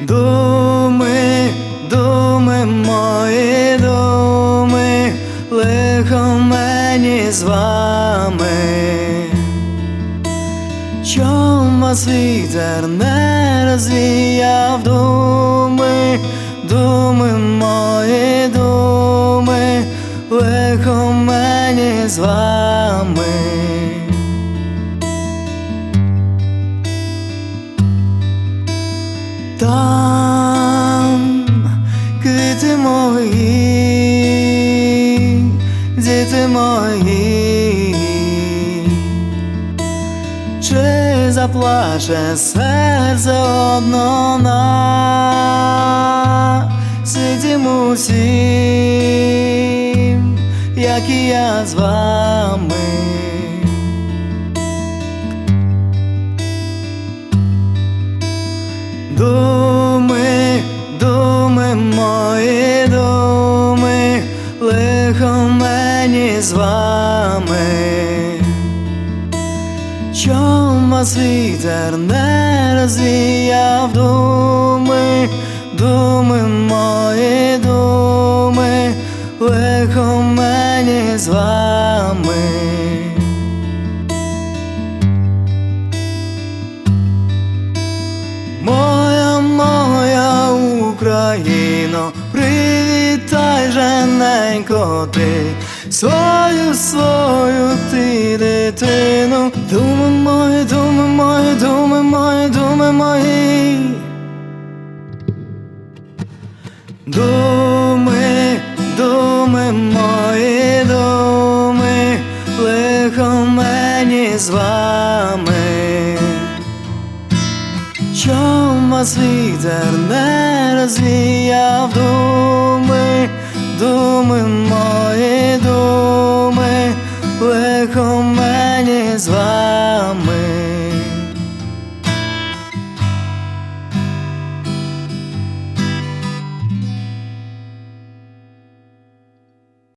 Думи, думи, мої думи, лихо мені з вами. Чом вас вітер не розвіяв думи, думи, мої думи, лихо мені з вами. Там квіти мої, діти мої, чи заплаче серце одно на світі усім, як і я з вами. Думи, мої думи, лихо мені з вами. Чом вас вітер не розвіяв думи, думи, мої думи, лихо мені з вами. Україно, привітай жененько ти, свою, свою ти дитину, думи мої, думи мої, думи мої, думи мої. Думи, думи, мої думи, лихо мені з вами. Чом вас вітер не розвіяв думи,